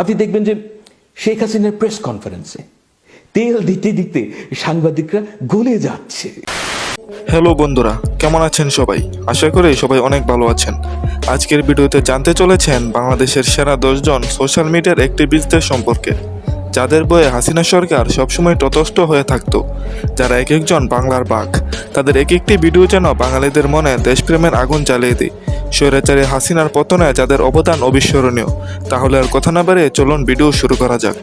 আপনি দেখবেন যে শেখ হাসিনার প্রেস কনফারেন্সে তেল দিতে দিতে সাংবাদিকরা গলে যাচ্ছে। হ্যালো বন্ধুরা, কেমন আছেন সবাই? আশা করি সবাই অনেক ভালো আছেন। আজকের ভিডিওতে জানতে চলেছেন বাংলাদেশের সেরা দশজন সোশ্যাল মিডিয়ার অ্যাক্টিভিস্টদের সম্পর্কে। যাদের বয়ে হাসিনা সরকার সবসময় ততস্থ হয়ে থাকত, যারা এক একজন বাংলার বাঘ। তাদের এক একটি ভিডিও যেন বাঙালিদের মনে দেশপ্রেমের আগুন জ্বালিয়ে দেয়। স্বৈরাচারী হাসিনার পতনে যাদের অবদান অবিস্মরণীয়, তাহলে আর কথা না বাড়িয়ে চলুন ভিডিও শুরু করা যাক।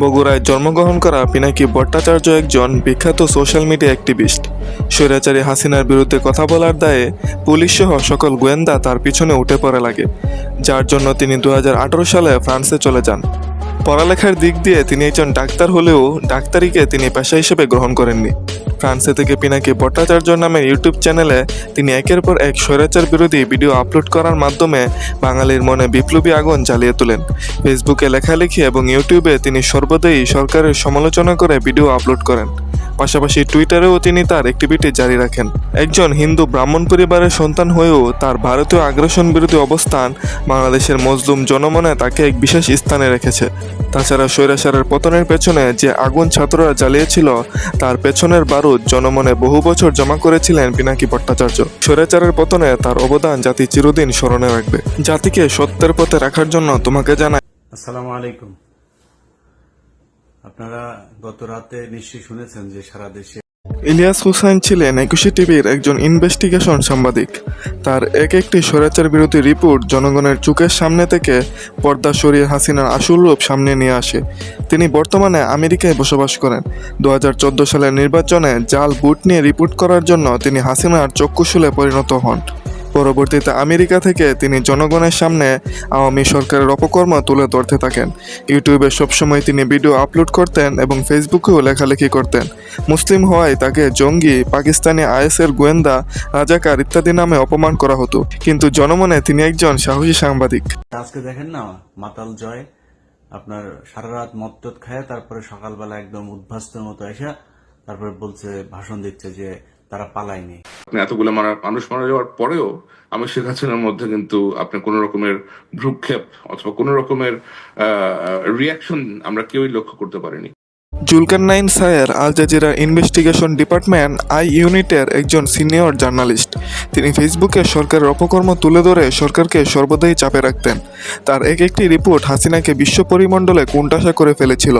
বগুড়ায় জন্মগ্রহণ করা পিনাকি ভট্টাচার্য একজন বিখ্যাত সোশ্যাল মিডিয়া অ্যাক্টিভিস্ট। স্বৈরাচারী হাসিনার বিরুদ্ধে কথা বলার দায়ে পুলিশ সহ সকল গোয়েন্দা তার পিছনে উঠে পড়ে লাগে। যার জন্য তিনি দু হাজার আঠেরো সালে ফ্রান্সে চলে যান। পড়ালেখার দিক দিয়ে তিনি একজন ডাক্তার হলেও ডাক্তারিকে তিনি পেশা হিসেবে গ্রহণ করেননি। ফ্রান্সে থেকে পিনাকি ভট্টাচার্য নামের ইউটিউব চ্যানেলে তিনি একের পর এক স্বৈরাচার বিরোধী ভিডিও আপলোড করার মাধ্যমে বাঙালির মনে বিপ্লবী আগুন জ্বালিয়ে তোলেন। ফেসবুকে লেখালেখি এবং ইউটিউবে তিনি সর্বদাই সরকারের সমালোচনা করে ভিডিও আপলোড করেন। পাশাপাশি টুইটারেও তিনি তার অ্যাক্টিভিটি জারি রাখেন। একজন হিন্দু ব্রাহ্মণ পরিবারের সন্তান হয়েও তার ভারতীয় আগ্রাসন বিরোধী অবস্থান বাংলাদেশের মজলুম জনমনে তাকে এক বিশেষ স্থানে রেখেছে। তাছাড়া স্বৈরাচারের পতনের পেছনে যে আগুন ছাত্ররা জ্বালিয়েছিল, তার পেছনের বারুদ জনমনে বহু বছর জমা করেছিলেন পিনাকি ভট্টাচার্য। স্বৈরাচারের পতনে তার অবদান জাতি চিরদিন স্মরণে রাখবে। জাতিকে সত্যের পথে রাখার জন্য তোমাকে জানাই আসসালামু আলাইকুম। আপনারা গত রাতে নিশ্চয়ই শুনেছেন যে সারা দেশে ইলিয়াস হুসাইন ছিলেন একুশে টিভির একজন ইনভেস্টিগেশন সাংবাদিক। তার এক একটি স্বৈরাচার বিরোধী রিপোর্ট জনগণের চোখের সামনে থেকে পর্দা সরিয়ে হাসিনার আসল রূপ সামনে নিয়ে আসে। তিনি বর্তমানে আমেরিকায় বসবাস করেন। দু হাজার চোদ্দ সালের নির্বাচনে জাল বুট নিয়ে রিপোর্ট করার জন্য তিনি হাসিনার চক্ষুশুলে পরিণত হন। পরবর্তীতে আমেরিকা থেকে তিনি জনগণের সামনে আওয়ামী সরকারের অপকর্ম তুলে ধরতে থাকেন। ইউটিউবে সবসময় তিনি ভিডিও আপলোড করতেন এবং ফেসবুকেও লেখালেখি করতেন। মুসলিম হওয়ায় তাকে জঙ্গি, পাকিস্তানি আইএসের গোয়েন্দা, রাজাকার ইত্যাদি নামে অপমান করা হতো। কিন্তু জনমনে তিনি একজন সাহসী সাংবাদিক। আজকে দেখেন না, মাতাল জয়, আপনার সারা রাত মত্তত খায়, তারপরে সকালবেলা একদম উদ্ভাস্তের মতো এসে তারপরে বলছে, ভাষণ দিচ্ছে যে তারা পালায়নি। আপনি এতগুলো মারা, মানুষ মারা যাওয়ার পরেও আমি শেখ হাসিনার মধ্যে কিন্তু আপনি কোনো রকমের ভ্রুক্ষেপ অথবা কোনো রকমের রিয়াকশন আমরা কেউই লক্ষ্য করতে পারিনি। Zulkarnain Saer Al Jazeera investigation department I ইউনিটের একজন সিনিয়র জার্নালিস্ট। তিনি ফেসবুকে সরকারের অপকর্ম তুলে ধরে সরকারকে সর্বদাই চাপে রাখতেন। তার এক একটি রিপোর্ট হাসিনাকে বিশ্ব পরিমণ্ডলে কোণঠাসা করে ফেলেছিল।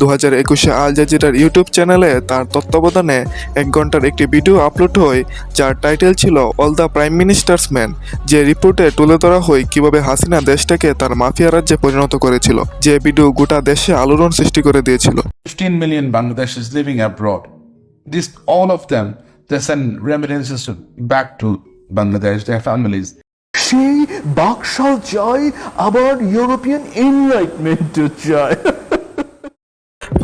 দু হাজার একুশে আল জাজিরার ইউটিউব চ্যানেলে তার তত্ত্বাবধানে এক ঘণ্টার একটি ভিডিও আপলোড হয়, যার টাইটেল ছিল, all the prime minister's man যে রিপোর্টে তুলে ধরা হয় কীভাবে হাসিনা দেশটাকে তার মাফিয়া রাজ্যে পরিণত করেছিল, যে ভিডিও গোটা দেশে আলোড়ন সৃষ্টি করে দিয়েছিল। 15 million Bangladeshis living abroad. This, all of them, they send remittances back to Bangladesh, their families. সেই বাকশাল চাই আবার ইউরোপিয়ান এনলাইটমেন্টও চায়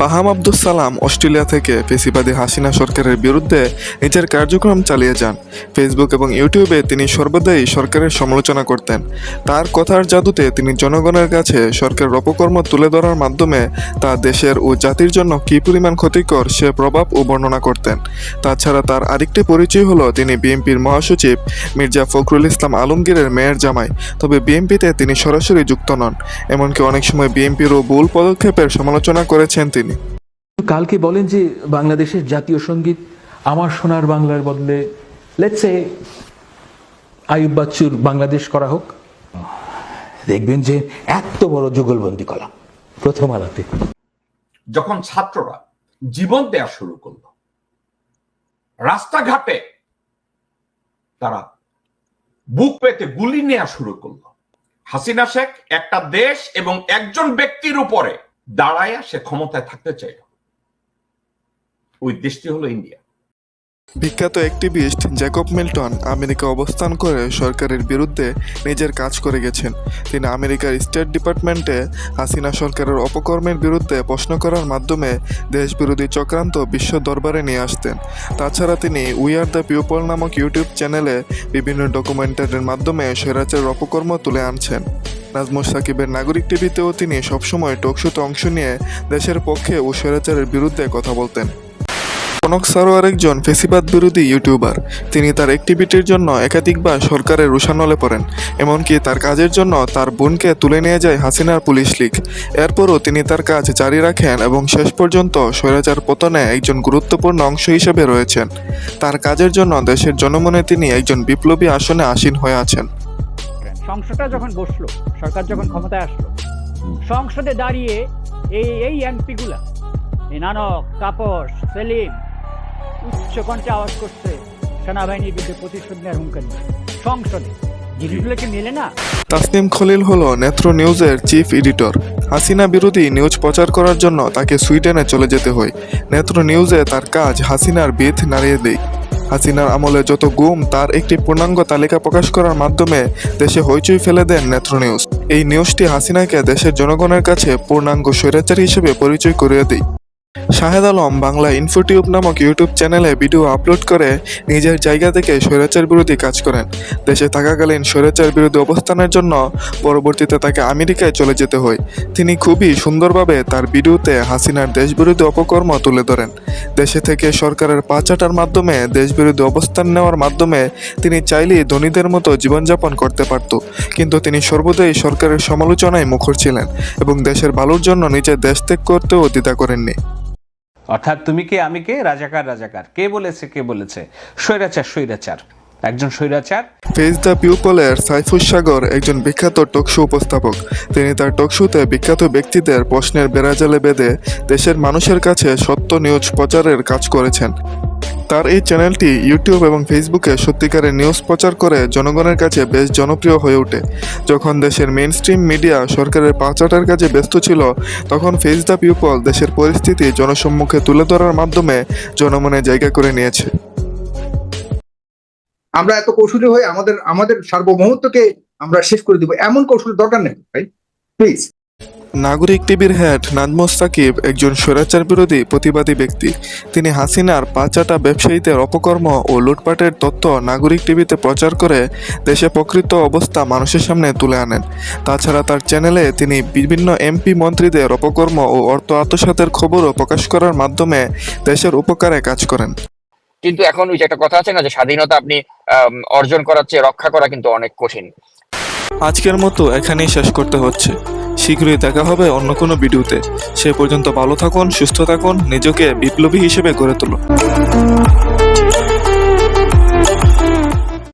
ফাহাম আব্দুল সালাম অস্ট্রেলিয়া থেকে ফেসিবাদী হাসিনা সরকারের বিরুদ্ধে নিজের কার্যক্রম চালিয়ে যান। ফেসবুক এবং ইউটিউবে তিনি সর্বদাই সরকারের সমালোচনা করতেন। তার কথার জাদুতে তিনি জনগণের কাছে সরকারের অপকর্ম তুলে ধরার মাধ্যমে তা দেশের ও জাতির জন্য কী পরিমাণ ক্ষতিকর সে প্রভাব ও বর্ণনা করতেন। তাছাড়া তার আরেকটি পরিচয় হলো, তিনি বিএনপির মহাসচিব মির্জা ফখরুল ইসলাম আলমগীরের মেয়ের জামাই। তবে বিএনপিতে তিনি সরাসরি যুক্ত নন। এমনকি অনেক সময় বিএনপিরও ভুল পদক্ষেপের সমালোচনা করেছেন তিনি। কালকে বলেন যে বাংলাদেশের জাতীয় সংগীত আমার সোনার বাংলার বদলে লেটসে আয়ুব বাচ্চুর বাংলাদেশ করা হোক। দেখবেন যে এত বড় যুগলবন্দি কলা, প্রথম আলাতে। যখন ছাত্ররা জীবন দেওয়া শুরু করল, রাস্তাঘাটে তারা বুক পেতে গুলি নেওয়া শুরু করল। হাসিনা শেখ একটা দেশ এবং একজন ব্যক্তির উপরে দাঁড়ায় সে ক্ষমতায় থাকতে চাইল। ওই দেশটি হলো ইন্ডিয়া। বিখ্যাত অ্যাক্টিভিস্ট জ্যাকব মিল্টন আমেরিকা অবস্থান করে সরকারের বিরুদ্ধে নিজের কাজ করে গেছেন। তিনি আমেরিকার স্টেট ডিপার্টমেন্টে হাসিনা সরকারের অপকর্মের বিরুদ্ধে প্রশ্ন করার মাধ্যমে দেশবিরোধী চক্রান্ত বিশ্ব দরবারে নিয়ে আসতেন। তাছাড়া তিনি উই আর দ্য পিপল নামক ইউটিউব চ্যানেলে বিভিন্ন ডকুমেন্টারির মাধ্যমে স্বৈরাচারের অপকর্ম তুলে আনছেন। নাজমুস সাকিবের নাগরিক টিভিতেও তিনি সবসময় টকশোতে অংশ নিয়ে দেশের পক্ষে ও স্বৈরাচারের বিরুদ্ধে কথা বলতেন। কনক সারোয়ার একজন ফেসিবাদ বিরোধী ইউটিউবার। তিনি তার অ্যাক্টিভিটির জন্য একাধিকবার সরকারের রুশানলে পড়েন, এমনকি তার কাজের জন্য তার বোনকে তুলে নিয়ে যায় হাসিনার পুলিশ লীগ। এরপরও তিনি তার কাজ জারি রাখেন এবং শেষ পর্যন্ত স্বৈরাচার পতনে একজন গুরুত্বপূর্ণ অংশ হিসেবে রয়েছেন। তার কাজের জন্য দেশের জনমনে তিনি একজন বিপ্লবী আসনে আসীন হয়ে আছেন। সংসদটা যখন বসল, সরকার যখন ক্ষমতায় আসলো, সংসদে দাঁড়িয়ে এই এই এমপিগুলা নানক, তাপস, সেলিম উচ্চ কণ্ঠে আওয়াজ করছে সেনাবাহিনীর বিরুদ্ধে প্রতিশোধ নেওয়ার হুঙ্কারি সংসদে জিনিসগুলো কি মেলে না। তাসনিম খলিল হলো নেত্র নিউজের চিফ এডিটর। হাসিনা বিরোধী নিউজ প্রচার করার জন্য তাকে সুইডেনে চলে যেতে হয়। নেত্র নিউজে তার কাজ হাসিনার বেথ নাড়িয়ে দেয়। হাসিনার আমলে যত গুম তার একটি পূর্ণাঙ্গ তালিকা প্রকাশ করার মাধ্যমে দেশে হইচই ফেলে দেন নেত্র নিউজ। এই নিউজটি হাসিনাকে দেশের জনগণের কাছে পূর্ণাঙ্গ স্বৈরাচারী হিসেবে পরিচয় করিয়ে দেয়। শাহেদ আলম বাংলা ইনফোটিউব নামক ইউটিউব চ্যানেলে ভিডিও আপলোড করে নিজের জায়গা থেকে স্বৈরাচার বিরোধী কাজ করেন। দেশে থাকাকালীন স্বৈরাচার বিরোধী অবস্থানের জন্য পরবর্তীতে তাকে আমেরিকায় চলে যেতে হয়। তিনি খুবই সুন্দরভাবে তার ভিডিওতে হাসিনার দেশবিরোধী অপকর্ম তুলে ধরেন। দেশে থেকে সরকারের পাচাটার মাধ্যমে দেশবিরোধী অবস্থান নেওয়ার মাধ্যমে তিনি চাইলেই ধনীদের মতো জীবনযাপন করতে পারত। কিন্তু তিনি সর্বদাই সরকারের সমালোচনায় মুখর ছিলেন এবং দেশের ভালোর জন্য নিজের দেশ ত্যাগ করতেও দ্বিধা করেননি। অর্থাৎ তুমি কে, আমি কে? রাজাকার রাজাকার। কে বলেছে কে বলেছে? স্বৈরাচার স্বৈরাচার। একজন স্বৈরাচার। ফেস দ্য পিউপলের সাইফুস সাগর একজন বিখ্যাত টকশো উপস্থাপক। তিনি তার টকশোতে বিখ্যাত ব্যক্তিদের প্রশ্নের বেড়াজালে বেঁধে দেশের মানুষের কাছে সত্য নিউজ প্রচারের কাজ করেছেন। তার এই চ্যানেলটি ইউটিউব এবং ফেসবুকে সত্যিকারের নিউজ প্রচার করে জনগণের কাছে বেশ জনপ্রিয় হয়ে ওঠে। যখন দেশের মেন স্ট্রিম মিডিয়া সরকারের পাচাটার কাজে ব্যস্ত ছিল, তখন ফেস দ্য পিউপল দেশের পরিস্থিতি জনসম্মুখে তুলে ধরার মাধ্যমে জনমনে জায়গা করে নিয়েছে। আমরা এত কৌশলী হয়ে আমাদের আমাদের সার্বভৌমত্বকে আমরা শেষ করে দিব, এমন কৌশলের দরকার নেই ভাই প্লিজ নাগরিক টিভির হেড নাজমুস সাকিব একজন স্বৈরাচার বিরোধী প্রতিবাদী ব্যক্তি। তিনি হাসিনার পাঁচাটা ব্যবসায়ীদের অপকর্ম ও লুটপাটের তথ্য নাগরিক টিভিতে প্রচার করে দেশে প্রকৃত অবস্থা মানুষের সামনে তুলে আনেন। তাছাড়া তার চ্যানেলে তিনি বিভিন্ন এমপি মন্ত্রীদের অপকর্ম ও অর্থ আত্মসাতের খবরও প্রকাশ করার মাধ্যমে দেশের উপকারে কাজ করেন। কিন্তু এখন ওই যে একটা কথা আছে না যে স্বাধীনতা আপনি অর্জন করার চেয়ে রক্ষা করা কিন্তু অনেক কঠিন। আজকের মতো এখানেই শেষ করতে হচ্ছে। শীঘ্রই দেখা হবে অন্য কোনো ভিডিওতে। সে পর্যন্ত ভালো থাকুন, সুস্থ থাকুন, নিজেকে বিপ্লবী হিসেবে গড়ে তুলুন।